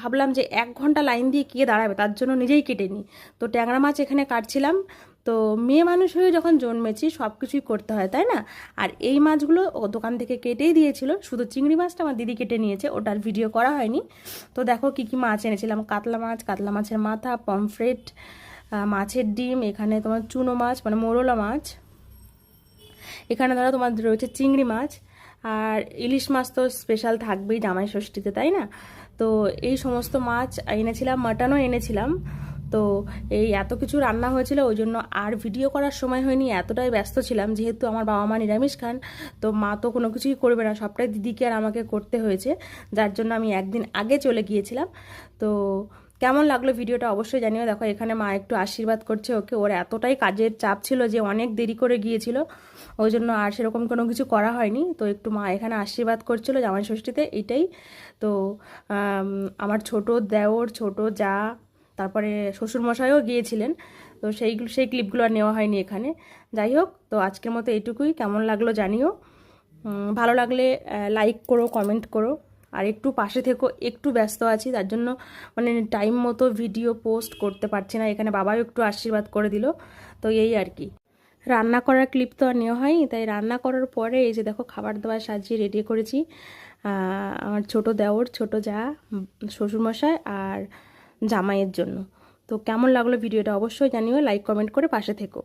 ভাবলাম যে এক ঘণ্টা লাইন দিয়ে কে দাঁড়াবে, তার জন্য নিজেই কেটে নিই। তো ট্যাংরা মাছ এখানে কাটছিলাম। তো মেয়ে মানুষ হয়ে যখন জন্মেছি সব কিছুই করতে হয়, তাই না? আর এই মাছগুলো ও দোকান থেকে কেটেই দিয়েছিল। শুধু চিংড়ি মাছটা আমার দিদি কেটে নিয়েছে ওটার ভিডিও করা হয়নি। তো দেখো কি কি মাছ এনেছিলাম। কাতলা মাছ, কাতলা মাছের মাথা, পমফ্রেট মাছের ডিম, এখানে তোমার চুনো মাছ মানে মোরলা মাছ। এখানে ধরো তোমার রয়েছে চিংড়ি মাছ। আর ইলিশ মাছ তো স্পেশাল থাকবেই জামাই ষষ্ঠীতে, তাই না? তো এই সমস্ত মাছ এনেছিলাম, মাটনও এনেছিলাম। তো এই এত কিছু রান্না হয়েছিল, ওই জন্য আর ভিডিও করার সময় হয়নি, এতটাই ব্যস্ত ছিলাম, যেহেতু আমার বাবা মা নিরামিষ খান, তো মা তো কোনো কিছুই করবে না, সবটাই দিদিকে আর আমাকে করতে হয়েছে। যার জন্য আমি একদিন আগে চলে গিয়েছিলাম। তো কেমন লাগল ভিডিওটা অবশ্যই জানিও। দেখো, এখানে মা একটু আশীর্বাদ করছে ওকে। ওর এতটাই কাজের চাপ ছিল যে অনেক দেরি করে গিয়েছিল। ওই জন্য আর সেরকম কোনো কিছু করা হয়নি। তো একটু মা এখানে আশীর্বাদ করছিল জামাই ষষ্ঠীতে, এটাই। তো আমার ছোট দেওর, ছোট যা, তারপরে শ্বশুরমশাইও গিয়েছিলেন। তো সেইগুলো সেই ক্লিপগুলো আর নেওয়া হয়নি এখানে। যাই হোক, তো আজকের মতো এইটুকুই কেমন লাগল জানিও। ভালো লাগলে লাইক করো কমেন্ট করো। আর একটু পাশে থেকো, একটু ব্যস্ত আছি, তার জন্য মানে টাইম মতো ভিডিও পোস্ট করতে পারছি না। এখানে বাবাও একটু আশীর্বাদ করে দিল, তো এই আর কি। রান্না করার ক্লিপ তো আর নেওয়া হয়নি, তাই রান্না করার পরে এই যে দেখো খাবার দাবার সাজিয়ে রেডি করেছি। আমার ছোট দেওর, ছোট যা শ্বশুরমশাই আর জামাইয়ের জন্য। তো কেমন লাগল ভিডিওটা অবশ্যই জানিও লাইক কমেন্ট করে পাশে থেকো।